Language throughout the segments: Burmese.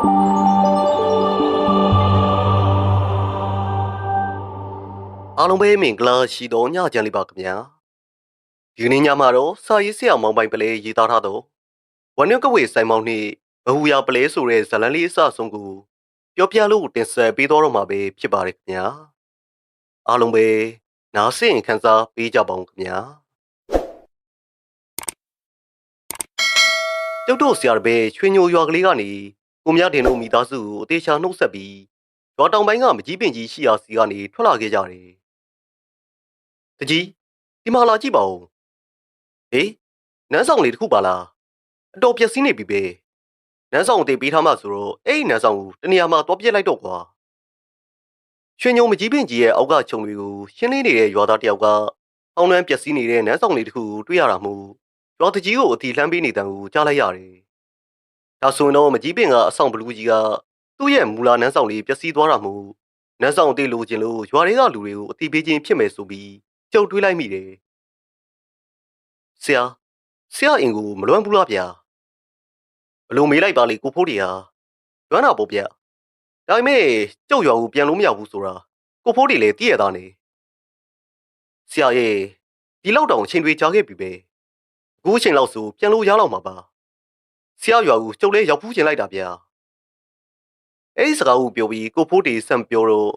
အားလုံးပဲမင်္ဂလာရှိတော်ညချမ်းလေးပါခင်ဗျာဒီနေ့ညမှာတော့စာရေးဆရာမောင်ပိုင်ပလဲရေးသားထားတော့ဝနုကဝေဆိုင်မောင်နှင့်ဘဟူယာပလဲဆိုတဲ့ဇာတ်လမ်းလေးအစအဆုံးကိုပြောပြလို့တင်ဆက်ပေးတော့မှာပဲဖြစ်ပါတယ်ခင်ဗျာအားလုံးပဲနားဆင်ခံစားပေးကြပါဦးခင်ဗျာကျုပ်တို့ဆရာတပည့်ချွေညိုရွာကလေးကနေ ကိုမြတင်တို့မိသားစုကိုအသေးချာနှုတ်ဆက်ပြီးရွာတောင်ပိုင်းကမကြီးပင်ကြီးရှိရာစီကနေထွက်လာခဲ့ကြတယ်တကြီးဒီမှာလာကြည့်ပါဦးဟေးနန်းဆောင်လေးတစ်ခုပါလားအတော်ပျက်စီးနေပြီပဲနန်းဆောင်တေးပေးထားမှဆိုတော့အဲ့ဒီနန်းဆောင်ကိုတနေရာမှာတွားပြစ်လိုက်တော့ကွာရွှေညုံမကြီးပင်ကြီးရဲ့အောက်ကခြုံတွေကိုရှင်းလင်းနေတဲ့ရွာသားတယောက်ကအောင်းနှမ်းပျက်စီးနေတဲ့နန်းဆောင်လေးတစ်ခုကိုတွေ့ရတာမို့ရွာတကြီးကိုအတီလှမ်းပေးနေတဲ့ကိုကြားလိုက်ရတယ် ဒါဆိုရင်တော့မကြီးပင်ကအဆောင်ဘလူးကြီးကသူ့ရဲ့မူလာနန်းဆောင်လေးပျက်စီးသွားတာမို့နန်းဆောင်တေးလိုချင်လို့ရွာတွေကလူတွေကိုအတီပေးခြင်းဖြစ်မယ်ဆိုပြီးကြုံတွေးလိုက်မိတယ်ဆရာဆရာအင်ကိုမလွမ်းဘူးလားဗျာဘလို့မေးလိုက်ပါလေကိုဖိုးတီဟာလွမ်းတာပေါ့ဗျဒါပေမဲ့ကျုပ်ရွာကိုပြန်လို့မရဘူးဆိုတာကိုဖိုးတီလည်းသိရတာနေဆရာရဲ့ဒီလောက်တောင်အချိန်တွေကြာခဲ့ပြီပဲအခုအချိန်လောက်ဆိုပြန်လို့ရတော့မှာပါ ဆရာရွာကိုကျုပ်လည်းရောက်ဖူးချင်လိုက်တာဗျာအဲ့ဒီစကားကိုပြောပြီးကိုဖိုးတီဆံပြောတော့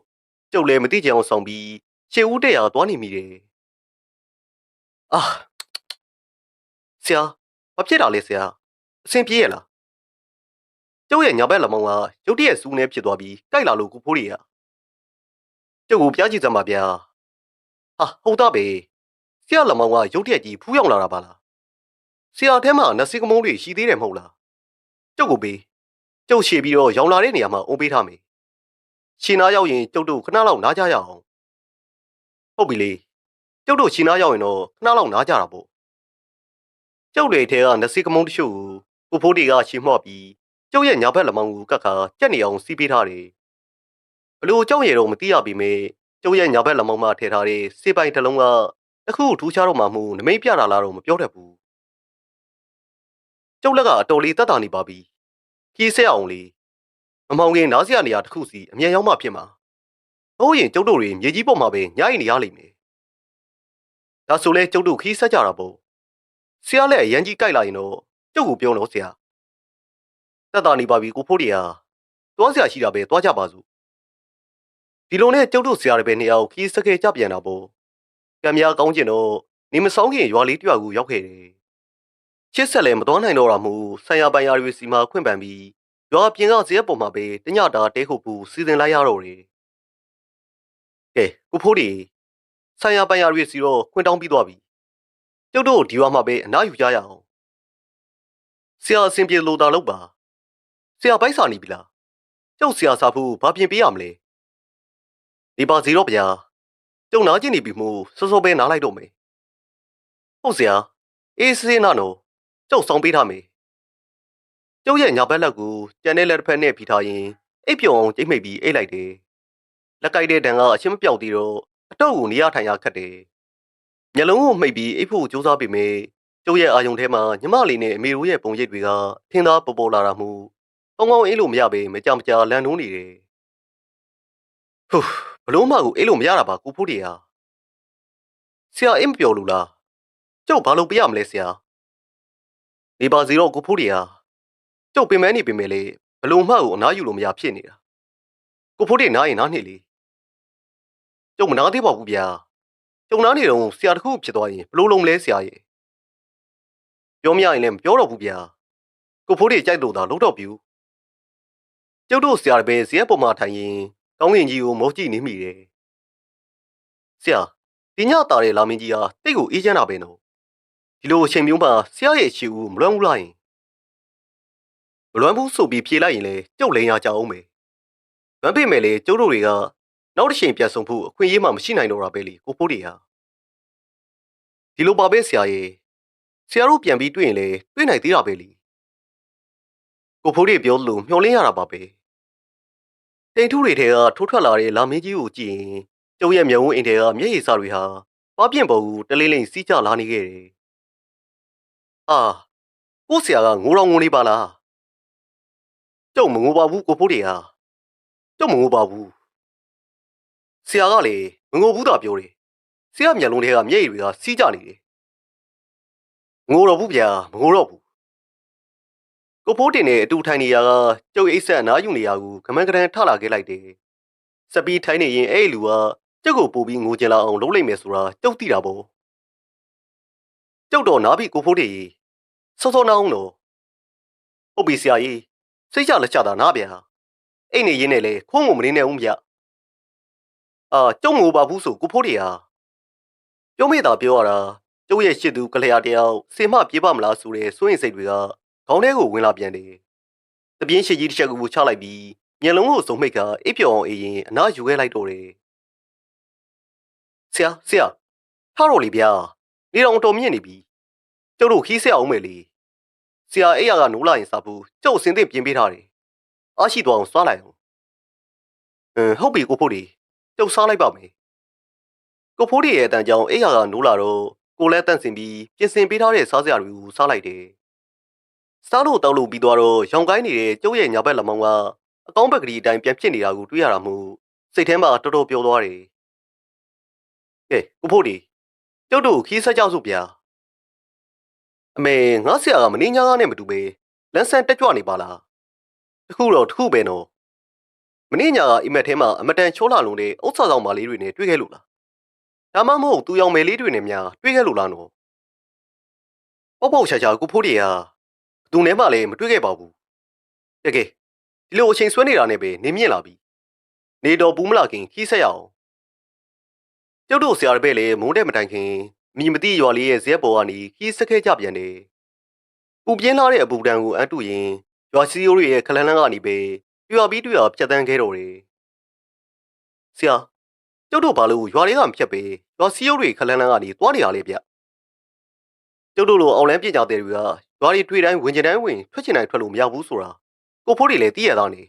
ကျုပ်လည်းမသိကြအောင်ဆောင်ပြီးရှေ့ဦးတက်ရာသွားနေမိတယ်အာဆရာဘာဖြစ်တာလဲဆရာအဆင်ပြေရလားကျုပ်ရဲ့ညာဘက်လက်မောင်းကရုတ်တရက်စူးနေဖြစ်သွားပြီးကြိုက်လာလို့ကိုဖိုးရီကကျုပ်ကိုပြားကြည့်စမ်းပါဗျာဟာဟုတ်တာပဲဆရာလက်မောင်းကရုတ်တရက်ကြီးဖူးရောက်လာတာပါလား ဆရာအဲမှာနတ်စီကမုန်းတွေရှိသေးတယ်မဟုတ်လားကျုပ်ကိုပေးကျုပ်ရှေ့ပြီးတော့ရောင်လာတဲ့နေရာမှာအုံးပေးထားမယ်ရှင်နာရောက်ရင်ကျုပ်တို့ခဏလောက်နားကြရအောင်ဟုတ်ပြီလေကျုပ်တို့ရှင်နာရောက်ရင်တော့ခဏလောက်နားကြတာပေါ့ကျုပ်လေထဲကနစီကမုန်းတချို့ကိုကိုဖိုးတီကရှင်းမော့ပြီးကျုပ်ရဲ့ညာဘက်လက်မောင်းကိုကတ်ခါကြက်နေအောင်စီးပေးထားတယ်ဘလို့ကျုပ်ရဲ့တော့မသိရပြီမေကျုပ်ရဲ့ညာဘက်လက်မောင်းမှာထည့်ထားတဲ့စေပိုင်တစ်လုံးကတခုထူးခြားတော့မှမှုနမိတ်ပြတာလားတော့မပြောတတ်ဘူး ကျုပ်လက်ကအတော်လေးတက်တာနေပါပြီခီးဆက်အောင်လေးမမောင်ခင်နားစရာနေရာတစ်ခုစီအမြန်ရောက်မှဖြစ်မှာဟုတ်ရင်ကျုပ်တို့တွေမြေကြီးပေါ်မှာပဲညှိနေရလိမ့်မယ်ဒါဆိုလဲကျုပ်တို့ခီးဆက်ကြတာပေါ့ဆရာလည်းအရန်ကြီးကြိုက်လာရင်တော့ကျုပ်ကိုပြောတော့ဆရာတက်တာနေပါပြီကိုဖိုးတီဟာသွားဆရာရှိတာပဲသွားကြပါစို့ဒီလိုနဲ့ကျုပ်တို့ဆရာတွေပဲနေရာကိုခီးစက်ခဲကြပြန်တာပေါ့ကံများကောင်းကျင်တော့နေမဆောင်ခင်ရွာလေးတရွာကိုရောက်ခဲ့တယ် ချစ်ဆက်လည်းမတော်နိုင်တော့တာမို့ဆံရပိုင်ယာတွေစီမှာခွင့်ပန်ပြီးရွာပြင်ကဇရက်ပေါ်မှာပဲတညတာတဲခုပူစီစဉ်လိုက်ရတော့တယ်ကဲကိုဖိုးတီဆံရပိုင်ယာတွေစီတော့ခွင့်တောင်းပြီးသွားပြီကျုပ်တို့ဒီရွာမှာပဲအနားယူကြရအောင်ဆရာအဆင်ပြေလို့တာလို့ပါဆရာပိုက်စာနေပြီလားကျုပ်ဆရာစာဖို့ဘာပြင်ပေးရမလဲဒီပါစီတော့ဗျာကျုံနာကျင်နေပြီမို့စောစောပဲနားလိုက်တော့မယ်ဟုတ်ဆရာအေးစေးနာနော် ကျုပ်ဆောင်ပေးထားမယ်ကျုပ်ရဲ့ညာဘက်လက်ကိုကြံတဲ့လက်တစ်ဖက်နဲ့ဖိထားရင်အိပ်ပြုံအောင်ကျိတ်မိတ်ပြီးအိတ်လိုက်တယ်လက်ကိုက်တဲ့တန်ကအချင်းမပြောက်သေးတော့အတော့ကိုနေရထိုင်ရခက်တယ်မျက်လုံးကိုမှိတ်ပြီးအိပ်ဖို့ကြိုးစားပေမဲ့ကျုပ်ရဲ့အာယုံထဲမှာညီမလေးနဲ့အမေတို့ရဲ့ပုံရိပ်တွေကထင်းသားပေါ်ပေါ်လာတာမှုကောင်းကောင်းအေးလို့မရပဲမကြမကြာလန်နှုံးနေတယ်ဟူးဘလို့မှကိုအေးလို့မရတာပါကိုဖိုးတီဟာဆရာအင်းမပြောလို့လားကျုပ်ဘာလို့ပြရမလဲဆရာ နေပါစီတော့ကိုဖိုးတီဟာကျုပ်ပင်မနေပင်မယ်လေဘလို့မှကိုအနားယူလို့မရဖြစ်နေတာကိုဖိုးတီနားရင်နားနေလေကျုပ်မနာသေးပါဘူးဗျာကျုံနာနေတော့ဆရာတခုဖြစ်သွားရင်ဘလို့လုံးမလဲဆရာရဲ့ပြောမရရင်လည်းမပြောတော့ဘူးဗျာကိုဖိုးတွေကြိုက်လို့သာလုံးတော့ပြူကျုပ်တို့ဆရာတပည့်ဇရက်ပေါ်မှာထိုင်ရင်ကောင်းကင်ကြီးကိုမောကြည့်နေမိတယ်ဆရာဒီညတာတဲ့လာမင်းကြီးဟာတိတ်ကိုအေးချမ်းတာပဲနော် ဒီလိုအချိန်မျိုးမှာဆရာရဲ့ရှီဦးမလွမ်းဘူးလားယင်မလွမ်းဘူးဆိုပြီးဖြေလိုက်ရင်လေကျုပ်လိန်ရကြအောင်မယ်လွမ်းပေမဲ့လေကျုပ်တို့တွေကနောက်တစ်ချိန်ပြန်ဆုံဖို့အခွင့်အရေးမှမရှိနိုင်တော့တာပဲလေကိုဖိုးတွေဟာဒီလိုပါပဲဆရာရဲ့ဆရာတို့ပြန်ပြီးတွေ့ရင်လေတွေ့နိုင်သေးတာပဲလေကိုဖိုးတွေပြောလို့မျှော်လင့်ရတာပါပဲတိန်ထုတွေထဲကထိုးထွက်လာတဲ့လာမင်းကြီးကိုကြည့်ရင်ကျုပ်ရဲ့မျက်ဝန်းအိမ်ထဲကမျက်ရည်စာတွေဟာပါပြင့်ပေါ်ကိုတလေးလေးစီးကျလာနေခဲ့တယ် အာကိုဆရာကငိုတော်ငိုနေပါလားကျုပ်မငိုပါဘူးကိုဖိုးတွေကကျုပ်မငိုပါဘူးဆရာကလေမငိုဘူးသာပြောတယ်ဆရာမျက်လုံးထဲကမျက်ရည်တွေကစီးကြနေတယ်ငိုတော့ဘူးဗျာမငိုတော့ဘူးကိုဖိုးတင်နဲ့အတူထိုင်နေရကကျုပ်အိတ်ဆက်အနားယူနေရကူခမန်းကရန်ထလာခဲ့လိုက်တယ်စပီးထိုင်နေရင်အဲ့လူကကျုပ်ကိုပို့ပြီးငိုကြလာအောင်လုပ်လိုက်မယ်ဆိုတာကျုပ်သိတာပေါ့ ကျုပ်တော့နားပြီကိုဖိုးတွေစောစောနာအောင်တော့ဟုတ်ပြီဆရာကြီးစိတ်ချလက်ချတာနားဗျာအဲ့နေရင်းနဲ့လေခုံးကိုမနေနဲ့ဦးဗျအာကျုံငိုပါဘူးဆိုကိုဖိုးတွေဟာပြောမိတာပြောရတာကျုပ်ရဲ့ရှစ်သူကလျာတယောက်စင်မပြေးပါမလားဆိုတဲ့စိုးရင်စိတ်တွေကခေါင်းထဲကိုဝင်လာပြန်တယ်တပြင်းရှိကြီးတစ်ချက်ကိုချလိုက်ပြီးမျက်လုံးကိုစုံမိတ်ကအိပ်ပျော်အောင်အေးရင်အနားယူခဲ့လိုက်တော့တယ်ဆရာဆရာထားတော့လေဗျာ နေတော့တော်မြင့်နေပြီကျုပ်တို့ခီးဆက်အောင်မယ်လေဆရာအဲ့ရကနိုးလာရင်စားဘူးကျုပ်အစင်းသင့်ပြင်ပေးထားတယ်အားရှိသွားအောင်စားလိုက်အောင်အင်းဟုတ်ပြီကိုဖို့ဒီကျုပ်စားလိုက်ပါမယ်ကိုဖိုးဒီရဲ့အတန်ကြောင့်အဲ့ရကနိုးလာတော့ကိုလည်းတန့်စင်ပြီးပြင်ဆင်ပေးထားတဲ့စားစရာတွေကိုစားလိုက်တယ်စားလို့တောက်လို့ပြီးသွားတော့ရောင်ကိုင်းနေတဲ့ကျုပ်ရဲ့ညာဘက်လက်မောင်းကအကောင်းဘက်ကလေးအတိုင်းပြန်ဖြစ်နေတာကိုတွေ့ရတာမို့စိတ်ထဲမှာတော်တော်ပျော်သွားတယ်ကဲကိုဖိုးဒီ ကျုပ်တို့ခီးဆက်ကြောက်စုဗျာအမေငါဆရာကမင်းညာကားနဲ့မတူပဲလန်းဆန်းတက်ကြွနေပါလားတခုတော့တခုပဲနော်မင်းညာကအိမ်မက်ထဲမှာအမတန်ချိုးလာလုံးတဲ့ဥစ္စာဆောင်မလေးတွေနဲ့တွေ့ခဲ့လို့လားဒါမှမဟုတ်သူရောင်မယ်လေးတွေနဲ့များတွေ့ခဲ့လို့လားနော်ပေါ့ပေါ့ရှာရှာကိုဖိုးတွေကသူနဲ့မှလည်းမတွေ့ခဲ့ပါဘူးတကယ်ဒီလိုအချိန်ဆွဲနေတာနဲ့ပဲနေမြင့်လာပြီနေတော်ပူးမလာခင်ခီးဆက်ရအောင် ကျုပ်တို့ဆရာတပည့်လည်းမုန်းတဲ့မတိုင်ခင်မိမတိရွာလေးရဲ့ဇက်ပေါ်ကနေခီးဆက်ခဲ့ကြပြန်တယ်ပူပြင်းလာတဲ့အပူတန်ကိုအန်တုရင်ရွာစီယိုတွေရဲ့ခလန်းလန်းကနေပဲတွေ့ရပြီးတွေ့ရဖြတ်တန်းခဲ့တော့တယ်ဆရာကျုပ်တို့ဘာလို့ရွာလေးကမဖြတ်ပဲရွာစီယိုတွေခလန်းလန်းကနေသွားနေရလေဗျကျုပ်တို့လိုအောင်လန်းပြကြတဲ့တွေကရွာတွေတွေ့တိုင်းဝင်ကျင်တိုင်းဝင်ထွက်ချင်တိုင်းထွက်လို့မရဘူးဆိုတာကိုဖိုးတွေလည်းသိရသားနေ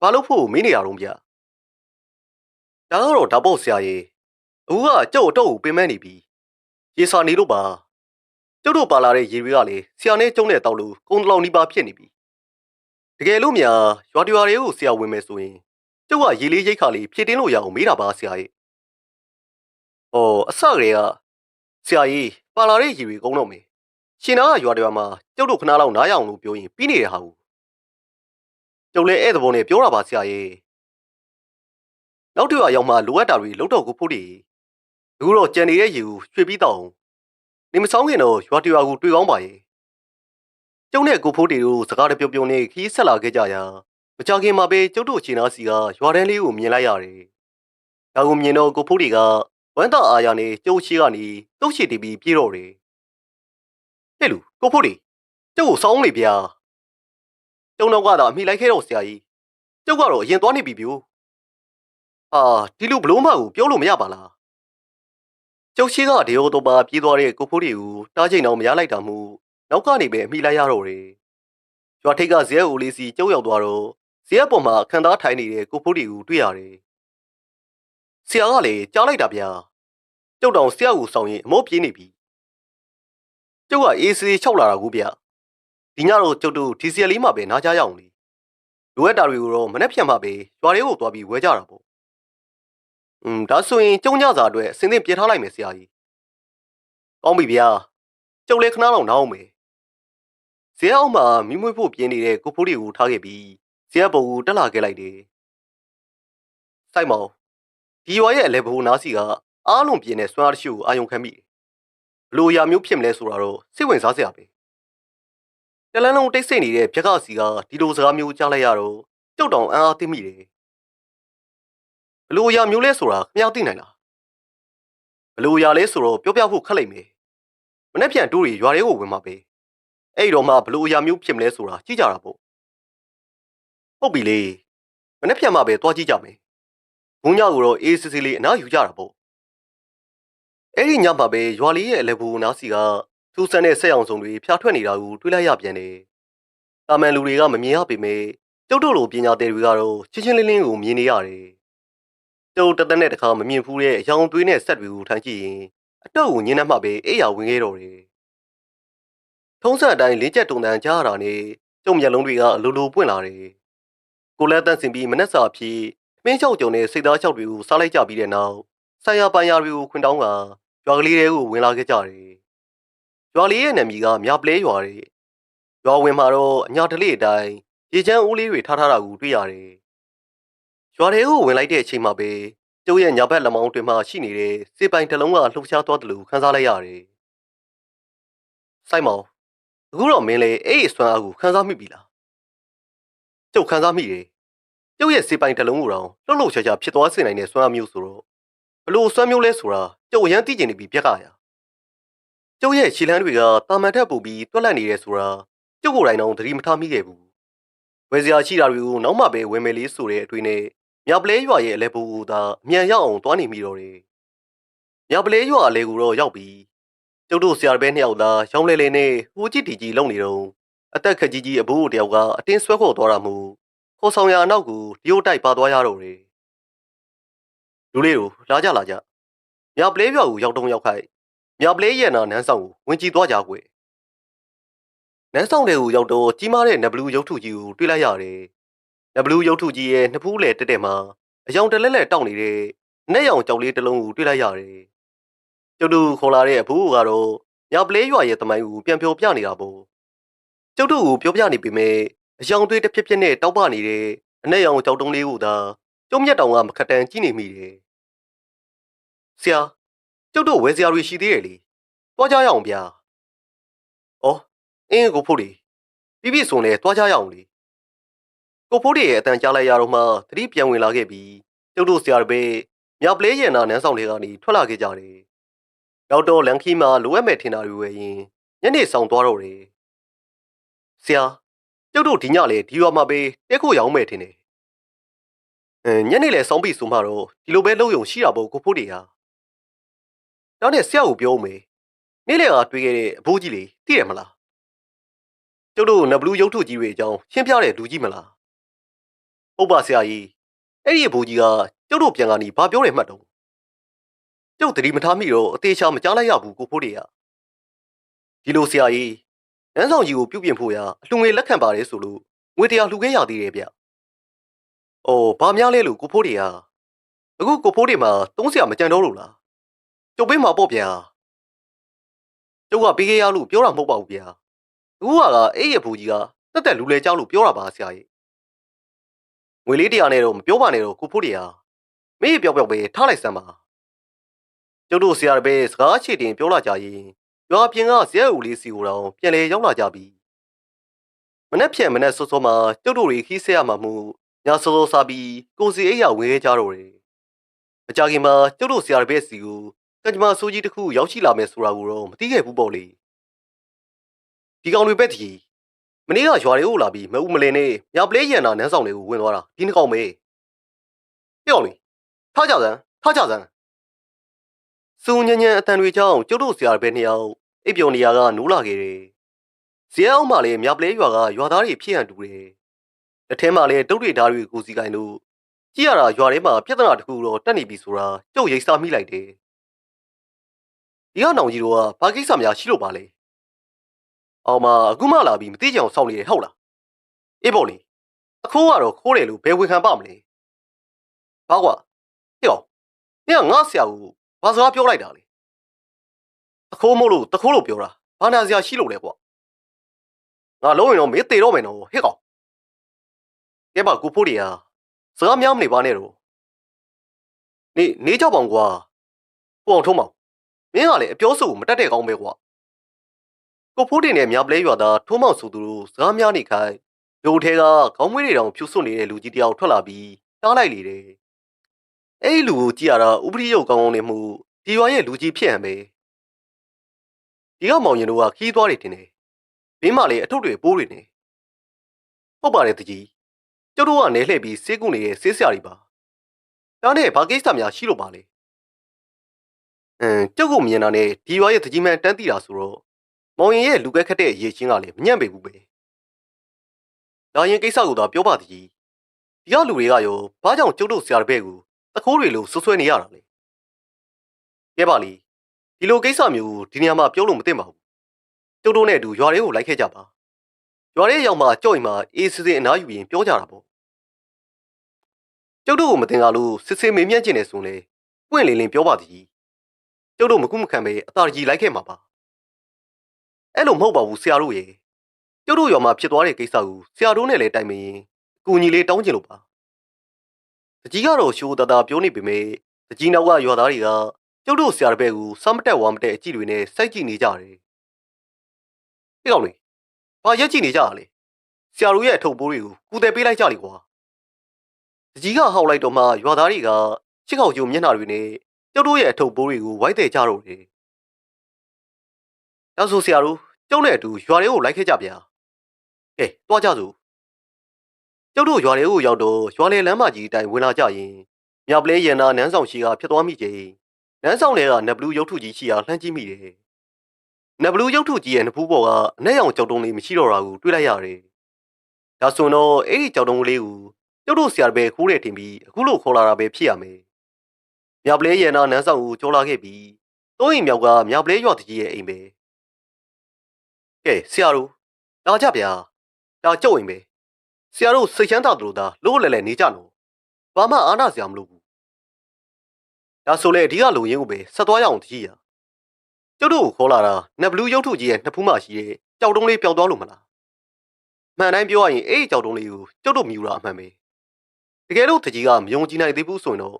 ဘာလို့ဖို့မင်းနေရတော့ဗျဒါကတော့ဓာတ်ပေါ့ဆရာကြီး အခုကကျုပ်အတော့ကိုပင်မနေပြီရေစာနေလို့ပါကျုပ်တို့ပါလာတဲ့ရေတွေကလည်းဆရာနဲ့ကျုံနဲ့တောက်လို့ကုန်းတလောင်နီးပါဖြစ်နေပြီတကယ်လို့များရွာတရွာတွေကိုဆရာဝင်မယ်ဆိုရင်ကျုပ်ကရေလေးရိတ်ခါလေးဖြည့်တင်းလို့ရအောင်မေးတာပါဆရာကြီး။အော်အစကတည်းကဆရာကြီးပါလာတဲ့ရေတွေကုန်းတော့မယ်။ရှင်နာကရွာတရွာမှာကျုပ်တို့ခဏလောက်နားရအောင်လို့ပြောရင်ပြီးနေတဲ့ဟာကိုကျုပ်လည်းအဲ့သဘောနဲ့ပြောတာပါဆရာကြီး။နောက်တစ်ရွာရောက်မှလိုအပ်တာတွေလုံးတော့ကိုဖို့တည်။ အခုတော့ကြံနေတဲ့ရေကိုရွှေပြီးတော့အောင်နေမဆောင်ခင်တော့ရွာတရွာကိုတွေ့ကောင်းပါရဲ့။ကျုံနဲ့ကိုဖိုးတီတို့စကားတပြုံပြုံနဲ့ခီးဆက်လာခဲ့ကြရာမကြခင်မှာပဲကျုပ်တို့ချီနာစီကရွာတန်းလေးကိုမြင်လိုက်ရတယ်။ဒါကိုမြင်တော့ကိုဖိုးတီကဝမ်းသာအားရနဲ့ကျုပ်ရှိကနေတုတ်ရှိတီးပြီးပြေးတော့တယ်။ဟဲ့လူကိုဖိုးတီကျုပ်ကိုစောင်းလေဗျာ။ကျုံတော့ကသာအမိလိုက်ခဲ့တော့ဆရာကြီး။ကျုပ်ကတော့အရင်သွားနေပြီဗျို့။အာဒီလူဘလို့မှကိုပြောလို့မရပါလား။ ကျုပ်ရှိကဒေယောတော့ပါပြေးသွားတဲ့ကိုဖိုးတီကိုတားချိန်တော့မရလိုက်တာမှုနောက်ကနေပဲအမိလိုက်ရတော့တယ်။ရွာထိပ်ကဇဲအိုလေးစီကျုပ်ရောက်သွားတော့ဇရက်ပေါ်မှာခံသားထိုင်နေတဲ့ကိုဖိုးတီကိုတွေ့ရတယ်။ဆရာကလည်းကြားလိုက်တာဗျာ။ကျုပ်တောင်ဆရာကိုဆောင်ရင်အမောပြေးနေပြီ။ကျုပ်ကအေးစေးချောက်လာတာကူဗျ။ဒီညတော့ကျုပ်တို့ဒီစီယလေးမှာပဲနားကြရအောင်လေ။လိုအပ်တာတွေကိုတော့မနှက်ဖြတ်မှပဲရွာလေးကိုသွားပြီးဝဲကြတာပေါ့။ อืมဒါဆိုရင်ကျုံညစာအတွက်အစင်းသင့်ပြေထားလိုက်မယ်ဆရာကြီး။ကောင်းပြီဗျာ။ကျုပ်လည်းခဏလောက်နားအောင်မယ်။ဇဲအောင်မှာမိမွေးဖို့ပြင်းနေတဲ့ကိုဖိုးတီကိုထားခဲ့ပြီးဇရက်ပုံကိုတက်လာခဲ့လိုက်တယ်။စိုက်မောင်ဒီရွာရဲ့အလဲဘိုးနားစီကအားလုံးပြင်းတဲ့စွမ်းအားတရှိကိုအာယုံခံမိတယ်။ဘလို့ရာမျိုးဖြစ်မလဲဆိုတာတော့စိတ်ဝင်စားစရာပဲ။တလန်းလုံးတိတ်ဆိတ်နေတဲ့ပြက်ကစီကဒီလိုစကားမျိုးကြားလိုက်ရတော့ကြောက်တောင်အံ့အားသိမိတယ်။ ဘလို့ရာမျိုးလဲဆိုတာခမသိနိုင်လား။ဘလို့ရာလဲဆိုတော့ပြောပြဖို့ခက်လိမ့်မယ်။မနေ့ပြန်တူးရီရွာတွေကိုဝင်มาပဲ။အဲ့တော့မှဘလို့ရာမျိုးဖြစ်မလဲဆိုတာကြည့်ကြတာပေါ့ဟုတ်ပြီလေမနေ့ပြန်မှပဲသွားကြည့်ကြမယ်ဘုံညကိုတော့အေးစစ်စစ်လေးအနားယူကြတာပေါ့အဲ့ဒီညမှာပဲရွာလေးရဲ့အလဲဘူနားစီကထူးဆန်းတဲ့ဆက်အောင်စုံတွေဖျားထွက်နေတာကိုတွေ့လိုက်ရပြန်တယ်တာမန်လူတွေကမမြင်ရပေမဲ့ကျုပ်တို့လိုပညာသည်တွေကတော့ချင်းချင်းလင်းလင်းကိုမြင်နေရတယ် ကျုပ်တသက်နဲ့တခါမမြင်ဘူးတဲ့အယောင်သွေးနဲ့ဆက်တွေကိုထိုင်ကြည့်ရင်အတော့ကိုညင်းနှက်မှပဲအေးရဝင်ခဲ့တော့တယ်ထုံးစံအတိုင်းလင်းကျက်တုံတန်ကြားရတာနဲ့ကျုံမျက်လုံးတွေကအလိုလိုပွင့်လာတယ်ကိုလက်တန့်စင်ပြီးမနှက်စာဖြစ်မင်းချောက်ကြုံတဲ့စိတ်သားချောက်တွေကိုစားလိုက်ကြပြီးတဲ့နောက်ဆိုင်ရာပန်ယာတွေကိုခွင်တောင်းကရွာကလေးတွေကိုဝင်လာခဲ့ကြတယ်ရွာလေးရဲ့နာမည်ကမြပလဲရွာတဲ့ရွာဝင်မှာတော့အညာတလေးအတိုင်းရေချမ်းဦးလေးတွေထားထားတာကိုတွေ့ရတယ် ရွာတွေကိုဝင်လိုက်တဲ့အချိန်မှာပဲကျုပ်ရဲ့ညာဘက်လက်မောင်းတွင်မှရှိနေတဲ့စေပိုင်တစ်လုံးကလှုပ်ရှားသွားတယ်လို့ခန်းစားလိုက်ရတယ်စိုက်မောင်အခုတော့မင်းလေအဲ့ဒီစွမ်းအားကိုခန်းစားမိပြီလားကျုပ်ခန်းစားမိတယ်ကျုပ်ရဲ့စေပိုင်တစ်လုံးကိုတော့လှုပ်လှုပ်ရှားရှားဖြစ်သွားစေနိုင်တဲ့စွမ်းအားမျိုးဆိုတော့ဘလို့စွမ်းမျိုးလဲဆိုတာကျုပ်အရန်သိကျင်နေပြီပြက်ကရကျုပ်ရဲ့ခြေလမ်းတွေကတာမန်ထက်ပိုပြီးတွက်လက်နေတယ်ဆိုတာကျုပ်ကိုယ်တိုင်တော့သတိမထားမိခဲ့ဘူးဝယ်စရာရှိတာတွေကိုနောက်မှပဲဝယ်မယ်လေးဆိုတဲ့အတွေ့နဲ့ မြပလဲရွာရဲ့အလဲပူကိုသာအမြန်ရောက်အောင်တွားနေမိတော့တယ်မြပလဲရွာအလဲကိုတော့ရောက်ပြီးကျုပ်တို့ဆရာတပည့်နှစ်ယောက်သာရောင်းလဲလဲနဲ့ဟိုကြည့်တီကြီးလုံနေတော့အသက်ခက်ကြီးကြီးအဘိုးတယောက်ကအတင်းဆွဲခေါ်သွားတာမို့ခေါ်ဆောင်ရာအနောက်ကိုဒီယိုတိုက်ပါသွားရတော့တယ်လူလေးတို့လာကြလာကြမြပလဲရွာကိုရောက်တော့ရောက်ခိုက်မြပလဲရဲ့နာနန်းဆောင်ကိုဝင်ကြည့်သွားကြကွယ်နန်းဆောင်တွေကိုရောက်တော့ကြီးမားတဲ့နဘလူးရုပ်ထုကြီးကိုတွေ့လိုက်ရတယ် နဘလူးရုပ်ထုကြီးရဲ့နှစ်ဖူးလေတက်တက်မှာအယောင်တလဲလဲတောက်နေတဲ့အနဲ့ရောင်ကြောက်လေးတစ်လုံးကိုတွေ့လိုက်ရတယ်ကျုပ်တို့ခေါ်လာတဲ့အဖိုးကတော့မြပလဲရွာရဲ့တမိုင်းကိုပြန်ပြောပြနေတာပေါ့ကျုပ်တို့ကိုပြောပြနေပေမဲ့အယောင်သွေးတစ်ဖြစ်ဖြစ်နဲ့တောက်ပနေတဲ့အနဲ့ရောင်ကြောက်တုံးလေးကိုသာကျုံမျက်တောင်ကမခက်တန်ကြည့်နေမိတယ်ဆရာကျုပ်တို့ဝယ်စရာတွေရှိသေးတယ်လေတွားကြရအောင်ဗျာဩအင်းကိုဖို့လေပြပြဆိုလဲတွားကြရအောင်လေ ကိုဖိုးတွေရဲ့အတန်ကြားလိုက်ရတော့မှသတိပြန်ဝင်လာခဲ့ပြီးကျုပ်တို့ဆရာတပည့်မြပလဲရင်နာနန်းဆောင်တွေကနေထွက်လာခဲ့ကြတယ်။နောက်တော့လန်ခီမှာလိုအပ်မဲ့ထင်တာတွေဝယ်ရင်ညနေဆောင်သွားတော့တယ်။ဆရာကျုပ်တို့ဒီညလေဒီရွာမှာပဲတက်ဖို့ရောင်းမယ်ထင်တယ်။အဲညနေလေဆောင်းပြီဆိုမှတော့ဒီလိုပဲလုံယုံရှိတာပေါ့ကိုဖိုးတွေဟာ။နောက်နဲ့ဆရာကိုပြောဦးမယ်။နေ့လေကတွေ့ခဲ့တဲ့အဘိုးကြီးလေးသိရမလား။ကျုပ်တို့နဘလူးရုပ်ထုကြီးတွေအကြောင်းရှင်းပြတဲ့လူကြီးမလား။ ဟုတ်ပါဆရာကြီး။အဲ့ဒီအဘိုးကြီးကကျုပ်တို့ပြန်ကနေဘာပြောတယ်မှတ်တော့ကျုပ်သတိမထားမိတော့အသေးချာမကြားလိုက်ရဘူးကိုဖိုးတွေကဒီလိုဆရာကြီးနန်းဆောင်ကြီးကိုပြုပြင်ဖို့ရအလှငွေလက်ခံပါတယ်ဆိုလို့ငွေတရားလှူခဲ့ရသေးတယ်ဗျ။အော်ဘာများလဲလို့ကိုဖိုးတွေကအခုကိုဖိုးတွေမှာတုံးစရာမကြံတော့လို့လား။ကျုပ်ပေးမှာပေါ့ဗျာ။ကျုပ်ကပေးခဲ့ရလို့ပြောတာမဟုတ်ပါဘူးဗျာ။အခုကအဲ့ရဘူးကြီးကတက်တက်လူလဲကြောက်လို့ပြောတာပါဆရာကြီး။ ငွေလေးတရားနဲ့တော့မပြောပါနဲ့တော့ကိုဖိုးတွေကမေးပြောက်ပြောက်ပဲထားလိုက်စမ်းပါ။ကျုပ်တို့ဆရာတပည့်စကားချေတင်ပြောလာကြရင်ရွာပြင်ကဇဲဦးလေးစီကိုတော့ပြန်လေရောက်လာကြပြီ။မနေ့ဖြန်မနေ့စောစောမှာကျုပ်တို့တွေခီးဆက်ရမှာမို့ညစောစောစားပြီးကိုစီအိယာဝင်ခဲ့ကြတော့တယ်။မကြခင်မှာကျုပ်တို့ဆရာတပည့်စီကိုကကြမ္မာဆိုးကြီးတစ်ခုရောက်ရှိလာမယ်ဆိုတာကိုတော့မသိခဲ့ဘူးပေါ့လေ။ဒီကောင်တွေပဲတကြီး မနေ့ကရွာတွေကိုလာပြီးမဦးမလင်းနဲ့ညပလေးရန်နာနန်းဆောင်တွေကိုဝင်သွားတာဒီနှစ်ကောင်ပဲ။ပြောလေထားကြစမ်းထားကြစမ်းစူညံ့ညံ့အတန်တွေကြောင့်ကျုပ်တို့ဆရာဘဲနှစ်ယောက်အိပ်ပျော်နေရကနိုးလာခဲ့တယ်။ဇီးအောင်မှလည်းမြပလဲရွာကရွာသားတွေဖြစ်ဟန်တူတယ်။လက်ထဲမှာလည်းတုတ်တွေဓာတ်တွေကိုစီကိုင်းလို့ကြည့်ရတာရွာထဲမှာပြဿနာတစ်ခုတော့တက်နေပြီဆိုတာကျုပ်ရိပ်စားမိလိုက်တယ်။ဒီကနောင်ကြီးတို့ကဘာကိစ္စများရှိလို့ပါလဲ။ အောင်မအခုမှလာပြီးမသိကြအောင်စောင့်နေတယ်ဟုတ်လား။အေးပေါ့လေ။အခိုးကတော့ခိုးတယ်လို့ဘယ်ဝင်ခံပါမလဲ။ဘာကွာ။ဟေ့အောင်။ညငါဆရာကိုဘာစကားပြောလိုက်တာလဲ။အခိုးမို့လို့တခိုးလို့ပြောတာ။ဘာနာစရာရှိလို့လဲကွာ။ငါလုံးရင်တော့မင်းတေတော့မယ်နော်ဟဲ့ကောင်။ကဲပါကိုဖိုးတွေဟာစကားများမနေပါနဲ့တော့။နေနေကြပါအောင်ကွာ။ကိုအောင်ထုံးမောင်မင်းကလည်းအပြောဆိုကိုမတတ်တဲ့ကောင်းပဲကွာ။ ကိုဖိုးတင်နဲ့မြပလဲရွာသားထုံးမောင်ဆိုသူတို့စကားများနေခိုင်းလူထဲကခေါင်းမွေးတွေတောင်ဖြူစွနေတဲ့လူကြီးတယောက်ထွက်လာပြီးတားလိုက်လေတယ်။အဲ့ဒီလူကိုကြည့်ရတာဥပရိယုတ်ကောင်းကောင်းနေမှုဒီရွာရဲ့လူကြီးဖြစ်ဟန်ပဲ။ဒီကမောင်ရင်တို့ကခီးသွားတယ်တင်တယ်။ဘေးမှာလည်းအထုပ်တွေပိုးတွေနေ။ဟုတ်ပါတယ်တကြီး။ကျုပ်တို့ကနေလှည့်ပြီးစေးကုနေတဲ့ဆေးဆရာတွေပါ။ဒါနဲ့ဘာကိစ္စများရှိလို့ပါလဲ။အင်းကျုပ်ကမြင်တာနဲ့ဒီရွာရဲ့တကြီးမန်းတန်းတီတာဆိုတော့ မောင်ရင်ရဲ့လူကဲခတ်တဲ့ရေချင်းကလည်းမညံ့ပေဘူးပဲ။ဒါရင်ကိစ္စကိုသာပြောပါတကြီး။ဒီကလူတွေကရောဘာကြောင့်ကျုပ်တို့ဆရာတပည့်ကိုတခိုးတွေလို့ဆွဆွဲနေရတာလဲ။ကဲပါလီဒီလိုကိစ္စမျိုးဒီနေရာမှာပြောလို့မသင့်ပါဘူး။ကျုပ်တို့နဲ့အတူရွာတွေကိုလိုက်ခဲ့ကြပါရွာထဲရောက်မှကြောက်ရင်မှအေးစစ်စစ်အနားယူရင်ပြောကြတာပေါ့ကျုပ်တို့ကိုမတင်ကားလို့စစ်စစ်မေးမြန်းကျင်နေဆိုလေပွင့်လင်းလင်းပြောပါသည်ကျုပ်တို့မကုမခံပဲအသာကြီးလိုက်ခဲ့မှာပါ အဲ့လိုမဟုတ်ပါဘူးဆရာတို့ရေကျုပ်တို့ရွာမှာဖြစ်သွားတဲ့ကိစ္စကိုဆရာတို့နဲ့လည်းတိုင်မရင်အကူညီလေးတောင်းချင်လို့ပါတကြီးကတော့ရှိုးတတာပြောနေပေမဲ့တကြီးနောက်ကရွာသားတွေကကျုပ်တို့ဆရာတပည့်ကိုစမ်းမတက်ဝါမတက်အကြည့်တွေနဲ့စိုက်ကြည့်နေကြတယ်ဒီကောင်လေးဘာရက်ကြည့်နေကြရလဲဆရာတို့ရဲ့အထုပ်ပိုးတွေကိုကူတယ်ပေးလိုက်ကြလေကွာတကြီးကဟောက်လိုက်တော့မှရွာသားတွေကချစ်ခေါက်ကျုံမျက်နှာတွေနဲ့ကျုပ်တို့ရဲ့အထုပ်ပိုးတွေကိုဝိုက်တယ်ကြတော့တယ်ဒါဆိုဆရာတို့ ကျုံနဲ့အတူရွာတွေကိုလိုက်ခဲ့ကြဗျာကဲတွားကြစို့ကျုပ်တို့ရွာတွေကိုရောက်တော့ရွာလေလမ်းမကြီးအတိုင်းဝင်လာကြရင်မြောက်ပလဲရန်နာနန်းဆောင်ရှိကဖြစ်သွားမိကြနန်းဆောင်တွေကနဘလူးရုပ်ထုကြီးရှိရာလှမ်းကြည့်မိတယ်နဘလူးရုပ်ထုကြီးရဲ့နဖူးပေါ်ကအနက်ရောင်ကြောက်တုံးလေးမရှိတော့တာကိုတွေ့လိုက်ရတယ်ဒါဆိုတော့အဲ့ဒီကြောက်တုံးလေးကိုကျုပ်တို့ဆရာပဲခိုးတယ်ထင်ပြီးအခုလို့ခေါ်လာတာပဲဖြစ်ရမယ်မြောက်ပလဲရန်နာနန်းဆောင်ကိုကြောလာခဲ့ပြီးတိုးရင်မြောက်ကမြောက်ပလဲရွာတကြီးရဲ့အိမ်ပဲ ကဲဆရာတို့လာကြဗျာဒါကြုတ်အိမ်ပဲဆရာတို့စိတ်ချမ်းသာတို့သာလို့လဲလဲနေကြနော်ဘာမှအားနာစရာမလိုဘူးဒါဆိုလေအဓိကလူရင်းကိုပဲဆက်သွားရအောင်တကြီးရကျုပ်တို့ကိုခေါ်လာတာနက်ဘလူးရုပ်ထုကြီးရဲ့နှစ်ဖူးမှရှိတဲ့ကြောက်တုံးလေးပျောက်သွားလို့မလားမှန်တိုင်းပြောရရင်အဲ့ဒီကြောက်တုံးလေးကိုကျုပ်တို့မြူတာအမှန်ပဲတကယ်လို့တကြီးကမယုံကြည်နိုင်သေးဘူးဆိုရင်တော့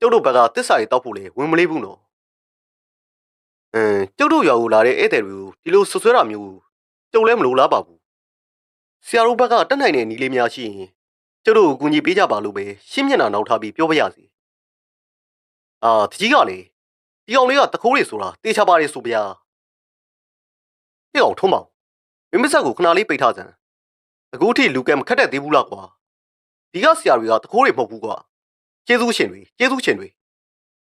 ကျုပ်တို့ဘက်ကတစ္ဆာရီတောက်ဖို့လေဝင်မလေးဘူးနော် အင်းကျုပ်တို့ရွာကိုလာတဲ့ဧည့်သည်တွေကိုဒီလိုဆွဆွဲတာမျိုးကျုပ်လည်းမလိုလားပါဘူးဆရာတို့ဘက်ကတက်နိုင်တဲ့နီးလေးများရှိရင်ကျုပ်တို့ကိုကူညီပေးကြပါလို့ပဲရှင်းမျက်နှာနောက်ထားပြီးပြောပြရစီအာတကြီးကလေဒီအောင်လေးကတခိုးတွေဆိုတာတေချာပါတယ်ဆိုဗျာဒီအောင်ထုံးပါမင်းမဆက်ကိုခဏလေးပိတ်ထားစမ်းအခုထိလူကဲမခတ်တတ်သေးဘူးလားကွာဒီကဆရာတွေကတခိုးတွေမဟုတ်ဘူးကွာကျေးဇူးရှင်တွေကျေးဇူးရှင်တွေ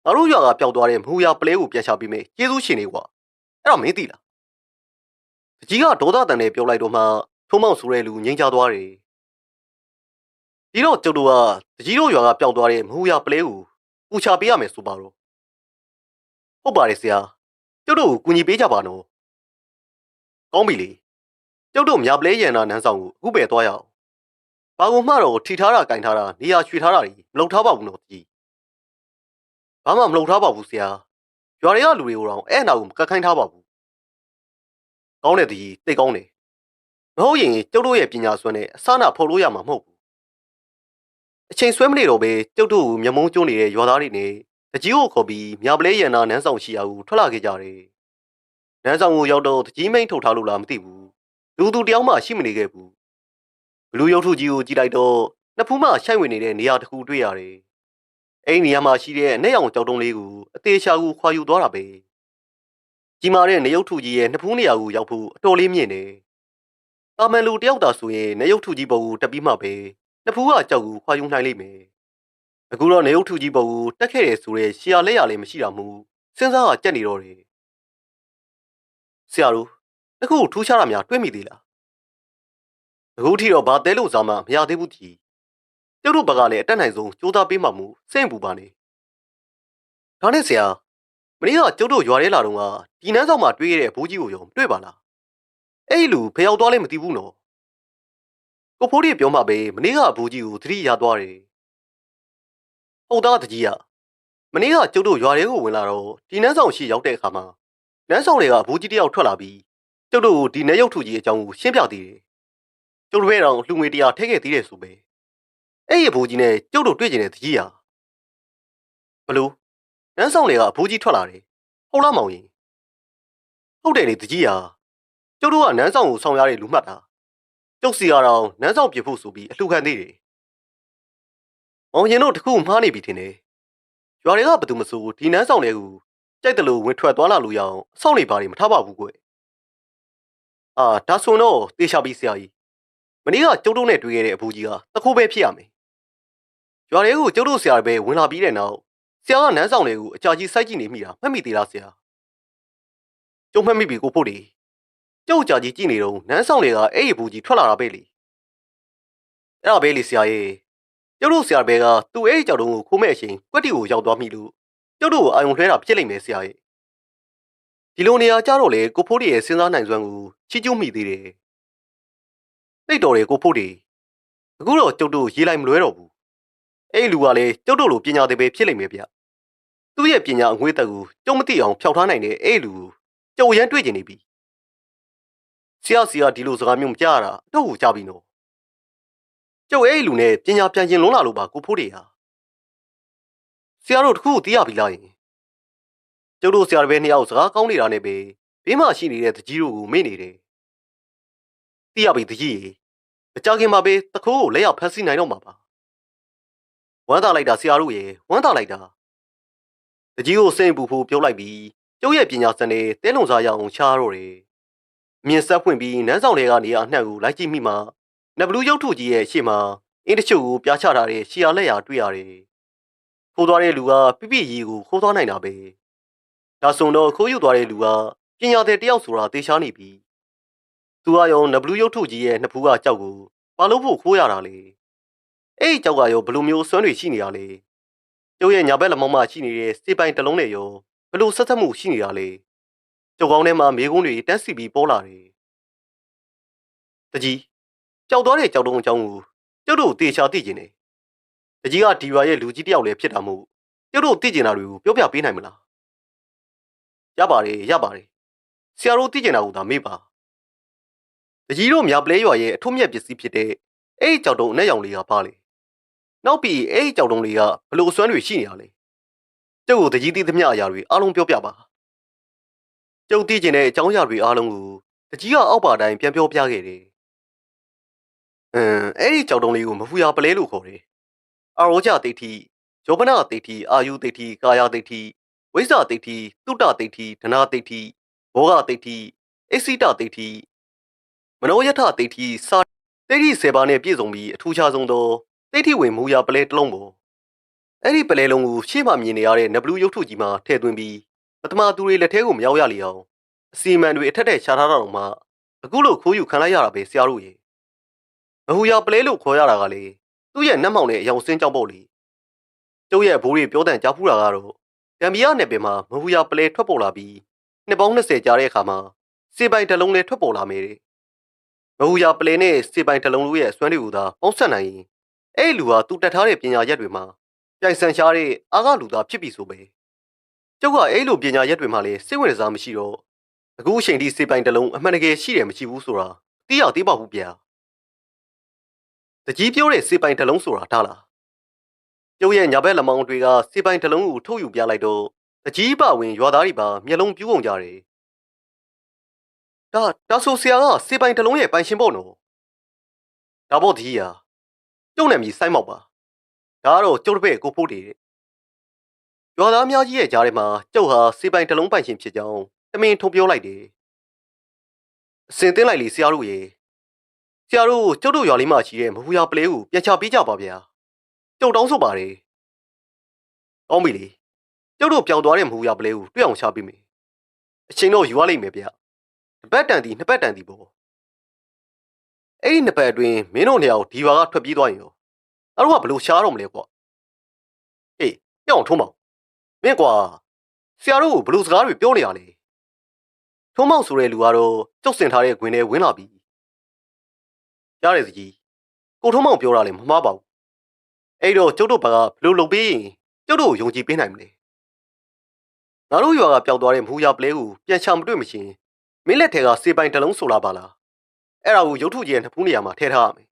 ငါတို့ရွာကပျောက်သွားတဲ့မူရပလဲကိုပြန်ချပေးမယ်ကျေးဇူးရှင်တွေကွာအဲ့တော့မင်းသိလားတကြီးကဒေါသတန်နဲ့ပြောလိုက်တော့မှထုံးမောင်ဆိုတဲ့လူငိမ့်ချသွားတယ်ဒီတော့ကျုပ်တို့ကတကြီးတို့ရွာကပျောက်သွားတဲ့မူရပလဲကိုပူချပေးရမယ်ဆိုပါတော့ဟုတ်ပါတယ်ဆရာကျုပ်တို့ကိုကူညီပေးကြပါနော်ကောင်းပြီလေကျုပ်တို့မြပလဲရန်နာနန်းဆောင်ကိုအခုပဲသွားရအောင်ဘာကုန်မှတော့ထိထားတာကင်ထားတာနေရာရွှေထားတာတွေမလုပ်ထားပါဘူးနော်ကြီး ဘာမှမလုပ်ထားပါဘူးဆရာရွာတွေကလူတွေကိုတော့အဲ့အနာကိုမကတ်ခိုင်းထားပါဘူးကောင်းတယ်တကြီးတိတ်ကောင်းတယ်မဟုတ်ရင်ကျုပ်တို့ရဲ့ပညာစွမ်းနဲ့အစနာဖော်လို့ရမှာမဟုတ်ဘူးအချိန်ဆွဲမနေတော့ပဲကျုပ်တို့ကိုမျက်မုံးကျုံနေတဲ့ရွာသားတွေနဲ့တကြီးကိုခေါ်ပြီးမြပလဲရန်နာနန်းဆောင်ရှိရာကိုထွက်လာခဲ့ကြတယ်နန်းဆောင်ကိုရောက်တော့တကြီးမိန်ထုတ်ထားလို့လားမသိဘူးလူသူတယောက်မှရှိမနေခဲ့ဘူးဘလူးရုပ်ထုကြီးကိုကြည့်လိုက်တော့နှစ်ဖူးမှရှိုက်ဝင်နေတဲ့နေရာတစ်ခုတွေ့ရတယ် အဲ့ဒီနေရာမှာရှိတဲ့အနဲ့ရောင်ကြောက်တုံးလေးကိုအသေးချာကိုခွာယူသွားတာပဲကြီးမားတဲ့နေရုပ်ထုကြီးရဲ့နှစ်ဖူးနေရာကိုရောက်ဖို့အတော်လေးမြင့်နေတာမန်လူတယောက်သာဆိုရင်နေရုပ်ထုကြီးပေါ်ကိုတက်ပြီးမှပဲနှစ်ဖူးကကြောက်ကိုခွာယူနိုင်လိမ့်မယ်အခုတော့နေရုပ်ထုကြီးပေါ်ကိုတက်ခဲ့တယ်ဆိုတဲ့ရှီယာလက်ရလည်းမရှိတာမို့စဉ်းစားကကြက်နေတော့တယ်ဆရာတို့တခုထူးခြားတာများတွေ့မိသေးလားအခုထိတော့ဘာတဲလို့စားမှမရသေးဘူးတီ ကျုပ်တို့ဘက်ကလည်းအတက်နိုင်ဆုံးစူးစမ်းပေးမှမူစိတ်ပူပါနေဒါနဲ့ဆရာမင်းကကျုပ်တို့ရွာထဲလာတော့ကဒီနန်းဆောင်မှာတွေ့ရတဲ့ဘိုးကြီးကိုရောတွေ့ပါလားအဲ့ဒီလူဖျောက်သွားလဲမသိဘူးနော်ကိုဖိုးရီပြောမှပဲမင်းကဘိုးကြီးကိုသတိရသွားတယ်ဟုတ်သားတကြီးကမင်းကကျုပ်တို့ရွာထဲကိုဝင်လာတော့ဒီနန်းဆောင်ရှိရောက်တဲ့အခါမှာနန်းဆောင်တွေကအဘိုးကြီးတယောက်ထွက်လာပြီးကျုပ်တို့ကိုဒီနေရုပ်ထုကြီးအကြောင်းကိုရှင်းပြသေးတယ်ကျုပ်တို့ရဲ့တော့လှူငွေတရားထည့်ခဲ့သေးတယ်ဆိုပဲ အဲ့ဒီဘိုးကြီးနဲ့ကျုပ်တို့တွေ့ကျင်တဲ့တကြီးဟာဘလို့နန်းဆောင်တွေကအဘိုးကြီးထွက်လာတယ်ဟုတ်လားမောင်ရင်ဟုတ်တယ်လေတကြီးဟာကျုပ်တို့ကနန်းဆောင်ကိုဆောင်ရတဲ့လူမှတ်တာကျုပ်စီကတော့နန်းဆောင်ပြဖို့ဆိုပြီးအလှခံသေးတယ်မောင်ရင်တို့တခုမှားနေပြီထင်တယ်ရွာတွေကဘယ်သူမဆိုဒီနန်းဆောင်တွေကိုကြိုက်တယ်လို့ဝင်ထွက်သွားလာလို့ရအောင်အဆောင်နေပါလိမ့်မထားပါဘူးကွအာဒါဆိုတော့တေချာပြီးဆရာကြီးမနေ့ကကျုပ်တို့နဲ့တွေ့ခဲ့တဲ့အဘူကြီးကတခိုးပဲဖြစ်ရမယ် ရွာတွေကိုကျုပ်တို့ဆရာပဲဝင်လာပြီးတဲ့နောက်ဆရာကနန်းဆောင်တွေကိုအကြာကြီးစိုက်ကြည့်နေမိတာမှတ်မိသေးလားဆရာကျုံမှတ်မိပြီကိုဖို့ဒီကျုပ်ကြာကြီးကြည့်နေတော့နန်းဆောင်တွေကအဲ့ဒီဘူကြီးထွက်လာတာပဲလေအဲ့ဒါပဲလေဆရာကြီးကျုပ်တို့ဆရာဘဲကသူ့အဲ့ဒီကြောက်တုံးကိုခိုးမဲ့အချိန်ကွက်တီကိုရောက်သွားမိလို့ကျုပ်တို့ကိုအာယုံလွှဲတာဖြစ်လိမ့်မယ်ဆရာကြီးဒီလိုနေရာကြတော့လေကိုဖိုးဒီရဲ့စဉ်းစားနိုင်စွမ်းကိုချီးကျူးမိသေးတယ်သိတော်တယ်ကိုဖို့တွေအခုတော့ကျုပ်တို့ရေးလိုက်မလွဲတော့ဘူး အဲ့လူကလည်းကျုပ်တို့လိုပညာသည်ပဲဖြစ်လိမ့်မယ်ဗျသူ့ရဲ့ပညာအငွေးတက်ကိုကျုံမသိအောင်ဖျောက်ထားနိုင်တဲ့အဲ့လူကိုကျုပ်ရမ်းတွေ့ကျင်နေပြီဆရာဆရာဒီလိုစကားမျိုးမကြားရတာအတော့ကိုကြားပြီနော်ကျုပ်အဲ့လူနဲ့ပညာပြန်ကျင်လုံးလာလို့ပါကိုဖို့တွေဟာဆရာတို့တခုသိရပြီလားယင်ကျုပ်တို့ဆရာတစ်ပည့်နှစ်ယောက်စကားကောင်းနေတာနဲ့ပဲဘေးမှာရှိနေတဲ့တကြီးတို့ကိုမေ့နေတယ်သိရပြီတကြီးရေမကြခင်မှာပဲတခိုးကိုလက်ရောက်ဖမ်းဆီးနိုင်တော့မှာပါ ဝမ်းသာလိုက်တာဆရာတို့ရေဝမ်းသာလိုက်တာတကြီးကိုစိတ်ပူဖို့ပြောလိုက်ပြီးကျုပ်ရဲ့ပညာစံနဲ့တဲလုံစားရအောင်ချားတော့တယ်မြင်ဆက်ဖွင့်ပြီးနန်းဆောင်တွေကနေရာအနှံ့ကိုလိုက်ကြည့်မိမှာနဘလူးရုပ်ထုကြီးရဲ့ရှေ့မှာအင်းတချို့ကိုပြားချထားတဲ့ရှီယာလက်ရာတွေ့ရတယ်ခိုးသွားတဲ့လူကပြပြရီကိုခိုးသွားနိုင်တာပဲဒါဆိုတော့ခိုးယူသွားတဲ့လူကပညာသည်တယောက်ဆိုတာသေချာနေပြီသူကရောနဘလူးရုပ်ထုကြီးရဲ့နှစ်ဖူးကကြောက်ကိုဘာလို့ဖို့ခိုးရတာလဲ အဲ့ဒီကြောက်ကရောဘယ်လိုမျိုးစွမ်းတွေရှိနေရလဲကျုပ်ရဲ့ညာဘက်လက်မောင်းမှရှိနေတဲ့စေပိုင်တစ်လုံးနဲ့ရောဘယ်လိုဆက်သက်မှုရှိနေတာလဲကျုပ်ကောင်းထဲမှာမေကုန်းတွေတက်စီပြီးပေါ်လာတယ်တကြီးကြောက်သွားတဲ့ကြောက်တုံးအကြောင်းကိုကျုပ်တို့တေချာသိကျင်တယ်တကြီးကဒီရွာရဲ့လူကြီးတယောက်လည်းဖြစ်တာမို့ကျုပ်တို့သိကျင်တာတွေကိုပြောပြပေးနိုင်မလားရပါတယ်ရပါတယ်ဆရာတို့သိကျင်တာကိုသာမေးပါတကြီးတို့မြပလဲရွာရဲ့အထွတ်မြတ်ပစ္စည်းဖြစ်တဲ့အဲ့ဒီကြောက်တုံးအနက်ရောင်လေးကပါလေ နောက်ပြီးအဲ့ဒီကြောက်တုံးလေးကဘလို့အစွမ်းတွေရှိနေရလဲကျုပ်ကိုတကြီးသိသမျှအရာတွေအားလုံးပြောပြပါကျုပ်သိကျင်တဲ့အကြောင်းအရာတွေအားလုံးကိုတကြီးကအောက်ပါတိုင်းပြန်ပြောပြခဲ့တယ်အင်းအဲ့ဒီကြောက်တုံးလေးကိုမဖူရပလဲလို့ခေါ်တယ်အာရောကြတိဋ္ဌိယောပနတိဋ္ဌိအာယုတိဋ္ဌိကာယတိဋ္ဌိဝိဇ္ဇတိဋ္ဌိတုတ္တတိဋ္ဌိဓနာတိဋ္ဌိဘောဂတိဋ္ဌိအစ္စိတတိဋ္ဌိမနောယထတိဋ္ဌိစာတိဋ္ဌိ၁၀ပါးနဲ့ပြည့်စုံပြီးအထူးခြားဆုံးသော တိဋ္ဌိဝင်မူရပလဲတစ်လုံးပေါ်အဲ့ဒီပလဲလုံးကိုရှေ့မှမြင်နေရတဲ့နဘလူးရုပ်ထုကြီးမှာထည့်သွင်းပြီးပထမသူတွေလက်ထဲကိုမရောက်ရလေအောင်အစီအမံတွေအထက်ထက်ရှာထားတာတော့မှအခုလို့ခိုးယူခံလိုက်ရတာပဲဆရာတို့ရေမဟူရပလဲလို့ခေါ်ရတာကလေသူ့ရဲ့နှက်မှောင်တဲ့အယောင်စင်းကြောက်ပေါ့လေကျုပ်ရဲ့ဘိုးတွေပြောတဲ့ကြားဖူးတာကတော့တံမီယာနယ်ပင်မှာမဟူရပလဲထွက်ပေါ်လာပြီးနှစ်ပေါင်း20ကြာတဲ့အခါမှာစေပိုင်တစ်လုံးလေးထွက်ပေါ်လာမယ်တဲ့မဟူရပလဲနဲ့စေပိုင်တစ်လုံးတို့ရဲ့အစွမ်းတွေကိုသာပေါင်းဆက်နိုင်ရင် အဲ့လူဟာသူတက်ထားတဲ့ပညာရက်တွေမှာပြိုင်ဆန်ရှားတဲ့အာဃလူသားဖြစ်ပြီဆိုပဲကျုပ်ကအဲ့လိုပညာရက်တွေမှာလည်းစိတ်ဝင်စားမရှိတော့အခုအချိန်ထိစေပိုင်တစ်လုံးအမှန်တကယ်ရှိတယ်မရှိဘူးဆိုတာသိရသေးပါဘူးဗျာတကြီးပြောတဲ့စေပိုင်တစ်လုံးဆိုတာဒါလားကျုပ်ရဲ့ညာဘက်လက်မောင်းတွေကစေပိုင်တစ်လုံးကိုထုတ်ယူပြလိုက်တော့တကြီးပဝင်ရွာသားတွေပါမျက်လုံးပြူးကုန်ကြတယ်ဒါဒါဆိုဆရာကစေပိုင်တစ်လုံးရဲ့ပိုင်ရှင်ပေါ့နော်ဒါပေါ့တကြီးဟာ ကျုပ်နာမည်စိုင်းမောက်ပါဒါကတော့ကျုပ်တစ်ပည့်ကိုဖို့တည်တဲ့ရွာသားများကြီးရဲ့ကြားထဲမှာကျုပ်ဟာစေပိုင်တစ်လုံးပိုင်ရှင်ဖြစ်ကြောင်းတမင်ထုတ်ပြောလိုက်တယ်အစင်သိလိုက်လေဆရာတို့ရေဆရာတို့ကျုပ်တို့ရွာလေးမှာရှိတဲ့မဟူရပလဲကိုပြန်ချပေးကြပါဗျာကျုပ်တောင်းဆိုပါတယ်။ကောင်းပြီလေ။ကျုပ်တို့ပြောင်းသွားတဲ့မဟူရပလဲကိုတွေ့အောင်ချပေးမယ်။အချိန်တော့ယူရလိမ့်မယ်ဗျ။တစ်ပတ်တန်တီနှစ်ပတ်တန်တီပေါ့။ အဲ့ဒီနှစ်ပတ်အတွင်းမင်းတို့နေရာကိုဒီဘာကထွက်ပြေးသွားရင်ရော။အဲ့တော့ကဘလို့ရှားတော့မလဲကွာ။အေးပြောင်းထုံးမောင်။မင်းကွာဆရာတို့ကိုဘလို့စကားတွေပြောနေရလဲ။ထုံးမောင်ဆိုတဲ့လူကတော့ကျုပ်စင်ထားတဲ့ခွင်ထဲဝင်လာပြီ။ကြားရစီကြီး။ကိုထုံးမောင်ပြောတာလည်းမမှားပါဘူးအဲ့တော့ကျုပ်တို့ဘာကဘလို့လုပ်ပေးရင်ကျုပ်တို့ကိုယုံကြည်ပေးနိုင်မလဲငါတို့ရွာကပျောက်သွားတဲ့မူရပလဲကိုပြန်ချမတွေ့မရှင်မင်းလက်ထဲကစေပိုင်တလုံးဆိုလာပါလား အဲ့ဒါကိုရုပ်ထုကြီးရဲ့နှစ်ဖူးနေရာမှာထည့်ထားရမယ်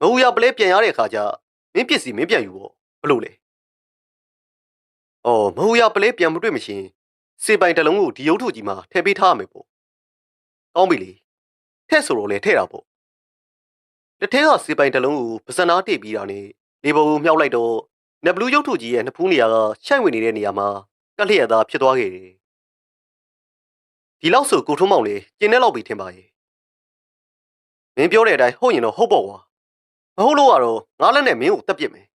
မူရပလဲပြန်ရတဲ့အခါကျမင်းပစ္စည်းမင်းပြန်ယူပေါ့ဘလို့လဲအော်မူရပလဲပြန်မတွေ့မရှင်စေပိုင်တလုံးကိုဒီရုပ်ထုကြီးမှာထည့်ပေးထားရမယ်ပေါ့ကောင်းပြီလေထည့်ဆိုတော့လေထည့်တာပေါ့တစ်ထဲကစေပိုင်တလုံးကိုပစနာတိတ်ပြီးတာနဲ့လေဘုံကိုမြှောက်လိုက်တော့နဘလူးရုပ်ထုကြီးရဲ့နှစ်ဖူးနေရာကရှိုက်ဝင်နေတဲ့နေရာမှာကလျက်သားဖြစ်သွားခဲ့တယ်။ဒီလောက်ဆိုကိုထုံးမောင်လေးကျင်းတဲ့လောက်ပြီထင်ပါရဲ့။ မင်းပြောတဲ့အတိုင်းဟုတ်ရင်တော့ဟုတ်ပေါ့ကွာ။မဟုတ်လို့ကတော့ငါလက်နဲ့မင်းကိုတက်ပစ်မယ်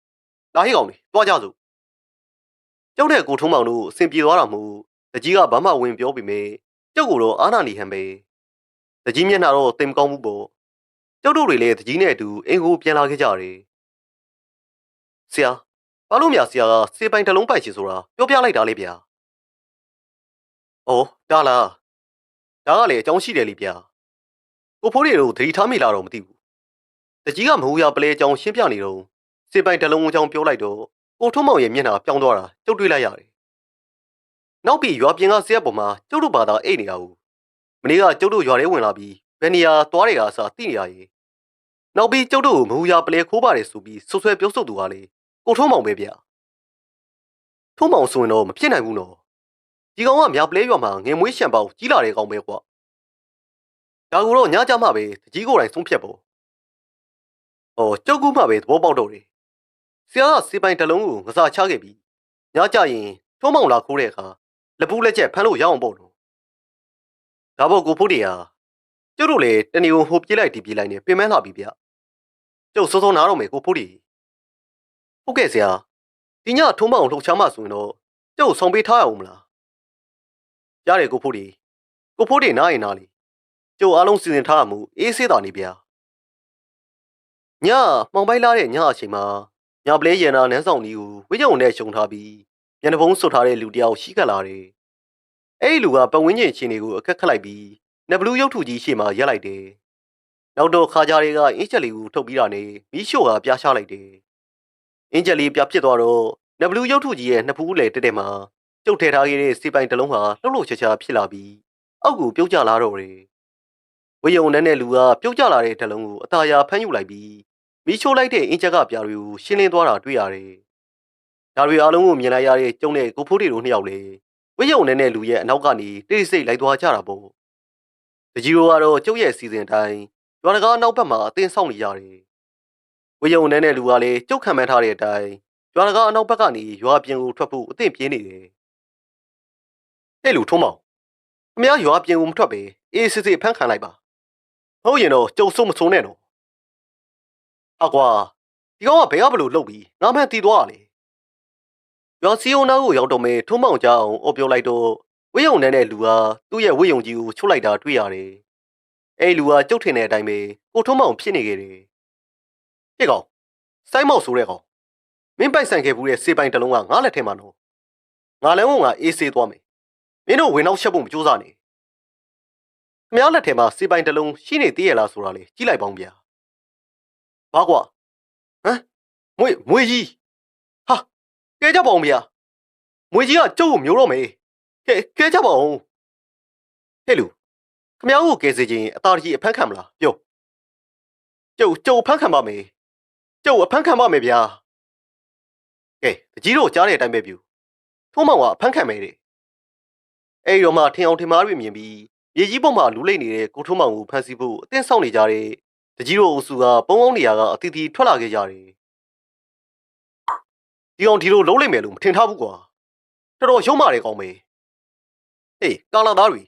။လာဟိကောင်လေးတွားကြစို့။ကျောက်တဲ့ကိုထုံးမောင်တို့အစဉ်ပြေသွားတာမို့တကြီးကဘာမှဝင်ပြောပေမဲ့ကျောက်ကိုတော့အာနာနေဟန်ပဲ။တကြီးမျက်နှာတော့တိမ်ကောင်းမှုပေါ့။ကျောက်တို့တွေလည်းတကြီးနဲ့အတူအင်ကိုပြန်လာခဲ့ကြတယ်။ဆရာဘာလို့မြဆရာကစေပိုင်တလုံးပိုက်ချင်ဆိုတာပြောပြလိုက်တာလေဗျာ။အော်ဒါလားဒါကလည်းအကြောင်းရှိတယ်လေဗျာ။ ကိုကိုဖိုးတွေတို့သတိထားမိလာတော့မသိဘူးတကြီးကမဟူရပလဲအကြောင်းရှင်းပြနေတော့စေပိုင်တလုံးအကြောင်းပြောလိုက်တော့ကိုထုံးမောင်ရဲ့မျက်နှာပြောင်းသွားတာကျုပ်တွေ့လိုက်ရတယ်နောက်ပြီးရွာပြင်ကဆရာပေါ်မှာကျုပ်တို့ဘာသာအိတ်နေတာဘူးမနေ့ကကျုပ်တို့ရွာထဲဝင်လာပြီးဘယ်နေရာသွားတယ်ကအစားသိနေရရဲ့နောက်ပြီးကျုပ်တို့ကိုမဟူရပလဲခိုးပါတယ်ဆိုပြီးဆွဆွဲပြောဆိုသူကလေကိုထုံးမောင်ပဲဗျထုံးမောင်ဆိုရင်တော့မဖြစ်နိုင်ဘူးနော်ဒီကောင်ကမြပလဲရွာမှာငင်မွေးရှံပေါက်ကြီးလာတဲ့ကောင်ပဲကွာ ဒါကူတော့ညကြမှာပဲတကြီးကိုယ်တိုင်ဆုံးဖြတ်ဖို့ဟောကျုပ်ကူမှပဲသဘောပေါက်တော့တယ်ဆရာကစီပိုင်တလုံးကိုငစားချခဲ့ပြီးညကြရင်ထုံးမောင်လာခိုးတဲ့အခါလက်ပူးလက်ချက်ဖမ်းလို့ရအောင်ပေါ့နော်ဒါပေါ့ကိုဖို့တရားကျုပ်တို့လည်းတဏီကိုဟိုပြေးလိုက်ဒီပြေးလိုက်နေပြင်မလာပြီဗျကျုပ်စောစောနားတော့မယ်ကိုဖို့တီဟုတ်ကဲ့ဆရာဒီညထုံးမောင်လှုပ်ချမ်းမှဆိုရင်တော့ကျုပ်ဆောင်ပေးထားရအောင်မလားရတယ်ကိုဖို့တီကိုဖို့တီနားရင်နားလေ ကျုပ်အားလုံးစီစဉ်ထားမှုအေးဆေးတာနေဗျာညမှောင်ပိုက်လာတဲ့ညအချိန်မှာညပလဲရန်နာနန်းဆောင်ကြီးကိုဝိကြုံနဲ့ရှုံထားပြီးညနေဖုံးဆွတ်ထားတဲ့လူတယောက်ရှိကပ်လာတယ်အဲ့ဒီလူကပတ်ဝန်းကျင်ချင်းတွေကိုအခက်ခတ်လိုက်ပြီးနဘလူးရုပ်ထုကြီးရှေ့မှာရက်လိုက်တယ်နောက်တော့ခါကြားတွေကအင်းချက်လေးကိုထုတ်ပြီးတာနဲ့မီးရှို့ကပြားချလိုက်တယ်အင်းချက်လေးပြဖြစ်သွားတော့နဘလူးရုပ်ထုကြီးရဲ့နှစ်ဖူးလေတက်တက်မှာကျုပ်ထဲထားခဲ့တဲ့စီပိုင်တစ်လုံးဟာလှုပ်လှုပ်ရှားရှားဖြစ်လာပြီးအောက်ကိုပြုတ်ကျလာတော့တယ် ဝေယုံနဲ့တဲ့လူကပြုတ်ကျလာတဲ့တလုံးကိုအသာယာဖမ်းယူလိုက်ပြီးမီးရှို့လိုက်တဲ့အင်းချက်ကပြားတွေကိုရှင်းလင်းသွားတာတွေ့ရတယ်ဒါတွေအားလုံးကိုမြင်လိုက်ရတဲ့ကျုံတဲ့ကိုဖိုးတီတို့နှစ်ယောက်လေဝေယုံနဲ့တဲ့လူရဲ့အနောက်ကနေတိတ်ဆိတ်လိုက်သွားကြတာပေါ့တကြီးတို့ကတော့ကျုပ်ရဲ့စီစဉ်အတိုင်းရွာတကားနောက်ဘက်မှာအသင်းဆောင်နေရတယ်ဝေယုံနဲ့တဲ့လူကလည်းကျုပ်ခံမှန်းထားတဲ့အတိုင်းရွာတကားအနောက်ဘက်ကနေရွာပြင်ကိုထွက်ဖို့အသင့်ပြင်းနေတယ်ဟဲ့လူထုံးမောင်အများရွာပြင်ကိုမထွက်ပဲအေးစစ်စစ်ဖမ်းခံလိုက်ပါ ဟုတ်ရင်တော့ကျုပ်ဆုံးမဆုံးနဲ့တော့အကွာဒီကောင်ကဘယ်ကဘလို့လှုပ်ပြီးငါမှန်တီးသွားတာလေရွာစီယုံနာကိုရောက်တော့မယ်ထုံးမောင်ကြအောင်အော်ပြောလိုက်တော့ဝိယုံနဲ့တဲ့လူကသူ့ရဲ့ဝိယုံကြီးကိုချုပ်လိုက်တာတွေ့ရတယ်အဲ့လူကကြုတ်ထင်တဲ့အတိုင်းပဲကိုထုံးမောင်ဖြစ်နေခဲ့တယ်ပြစ်ကောင်စိုင်းမောက်ဆိုတဲ့ကောင်မင်းပိုက်ဆန်ခဲ့ဘူးတဲ့စေပိုင်တစ်လုံးကငါလက်ထဲမှာနော်ငါလည်းငါအေးဆေးသွားမယ်မင်းတို့ဝင်နောက်ချက်ဖို့မကြိုးစားနဲ့ခ မည်းလက်ထဲမှာစေပိုင်တစ်လုံးရှိနေသေးရလားဆိုတာလေကြည့်လိုက်ပေါင်းဗျာဘာကွာဟမ်မွေမွေကြီးဟာကဲကြပါဦးဗျာမွေကြီးကကျုပ်ကိုမျိုးတော့မယ်ကဲကဲကြပါဦးဟဲ့လူခမည်းကိုကဲစေခြင်းအသာတကြီးအဖမ်းခံမလားပြောကျုပ်ကျုပ်ဖမ်းခံပါမယ်ကျုပ်အဖမ်းခံပါမယ်ဗျာကဲတကြီးတို့ကြားတဲ့အတိုင်းပဲပြူထုံးမောင်ကအဖမ်းခံမယ်တဲ့အဲ့ဒီတော့မှထင်အောင်ထင်မှားတွေမြင်ပြီး မြေကြီးပေါ်မှာလူလိမ့်နေတဲ့ကိုထုံးမောင်ကိုဖမ်းဆီးဖို့အသင်းဆောင်နေကြတဲ့တကြီးတို့အုပ်စုကပုံပုံနေရာကအတီးတီထွက်လာခဲ့ကြတယ်ဒီအောင်ဒီလိုလုံးလိုက်မယ်လို့မထင်ထားဘူးကွာတော်တော်ရုံးမာတယ်ကောင်းမေဟေးကာလာသားတွေ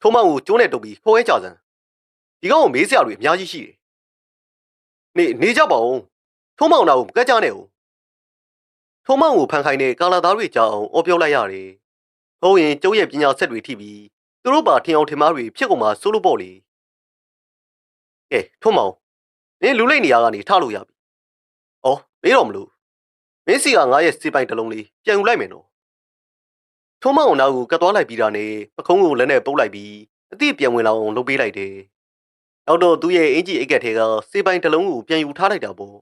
ထုံးမောင်ကိုကျိုးနဲ့တုပ်ပြီးခေါ်ရဲကြစမ်းဒီကောင်ကိုမေးစရာတွေအများကြီးရှိတယ်နေနေကြပါဦးထုံးမောင်နာကိုမကက်ကြနဲ့ဦးထုံးမောင်ကိုဖန်ခိုင်းတဲ့ကာလာသားတွေကြောင်းအော်ပြောလိုက်ရတယ်ဟုတ်ရင်ကျုပ်ရဲ့ပညာဆက်တွေထိပြီး သူတို့ပါထင်အောင်ထင်မှားတွေဖြစ်ကုန်မှာစိုးလို့ပေါ့လေကဲထုံးမောင်နင်းလူလိမ့်နေရာကနေထလို့ရပြီဩမေးတော့မလို့မင်းစီကငါရဲ့စီပိုင်တစ်လုံးလေးပြန်ယူလိုက်မယ်နော်ထုံးမောင်နောက်ကိုကတ်သွားလိုက်ပြီးတာနဲ့ပခုံးကိုလက်နဲ့ပုတ်လိုက်ပြီးအတိပြန်ဝင်လာအောင်လုပ်ပေးလိုက်တယ်နောက်တော့သူ့ရဲ့အင်ဂျီအိတ်ကက်ထဲကစေပိုင်တစ်လုံးကိုပြန်ယူထားလိုက်တာပေါ့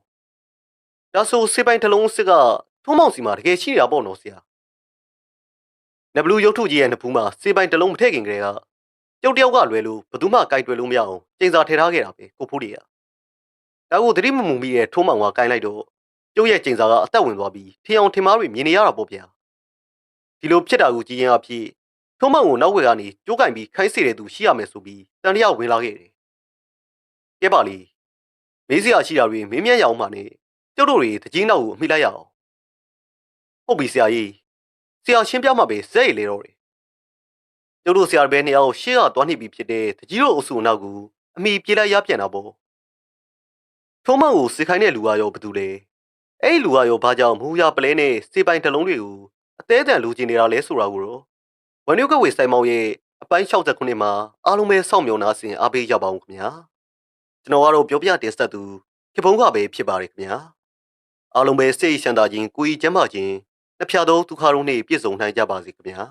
ဒါဆိုစေပိုင်တစ်လုံးစစ်ကထုံးမောင်စီမှာတကယ်ရှိနေတာပေါ့နော်ဆရာ နဘလူးရုပ်ထုကြီးရဲ့နှစ်ဖူးမှာစေပိုင်တစ်လုံးမထည့်ခင်ကလေးကကျုပ်တယောက်ကလွယ်လို့ဘယ်သူမှကြိုက်တွယ်လို့မရအောင်ကျင်းစာထည့်ထားခဲ့တာပဲကိုဖိုးတွေကဒါကိုသတိမမူမိတဲ့ထိုးမောင်ကကိုင်းလိုက်တော့ကျုပ်ရဲ့ကျင်းစာကအသက်ဝင်သွားပြီးထင်အောင်ထင်မှားတွေမြင်နေရတာပေါ့ဗျာဒီလိုဖြစ်တာကိုကြည်ရင်အဖြစ်ထိုးမောင်ကိုနောက်ွယ်ကနေကြိုးကင်ပြီးခိုင်းစေတဲ့သူရှိရမယ်ဆိုပြီးတန်တရာဝင်လာခဲ့တယ်ကဲပါလေမေးစရာရှိတာတွေမင်းမြန်းရအောင်မှနဲ့ကျုပ်တို့တွေတကြီးနောက်ကိုအမိလိုက်ရအောင်ဟုတ်ပြီဆရာကြီး ဆရာရှင်းပြမှပဲစဲရလေတော့တယ်ကျုပ်တို့ဆရာဘဲနှစ်ယောက်ရှေ့ကသွားနေပြီဖြစ်တဲ့တကြီးတို့အုပ်စုနောက်ကိုအမိပြေးလိုက်ရပြန်တာပေါ့ထုံးမောင်ကိုစစ်ခိုင်းတဲ့လူကရောဘသူလဲအဲ့ဒီလူကရောဘာကြောင့်မူရပလဲနဲ့စေပိုင်တလုံးတွေကိုအသေးအတန်လူကျင်နေတာလဲဆိုတာကိုတော့ဝနုကဝေဆိုင်မောင်ရဲ့အပိုင်း69မှာအားလုံးပဲစောင့်မျှော်နာဆင်အားပေးကြပါဦးခင်ဗျာကျွန်တော်ကတော့ပြောပြတင်ဆက်သူခေဖုံးကပဲဖြစ်ပါတယ်ခင်ဗျာအားလုံးပဲစိတ်ရှမ်းသာခြင်းကိုယ်ကြီးကျမ်းမာခြင်း နှစ်ဖြာသောဒုက္ခတို့နှင့်ပြည့်စုံနိုင်ကြပါစေခင်ဗျာ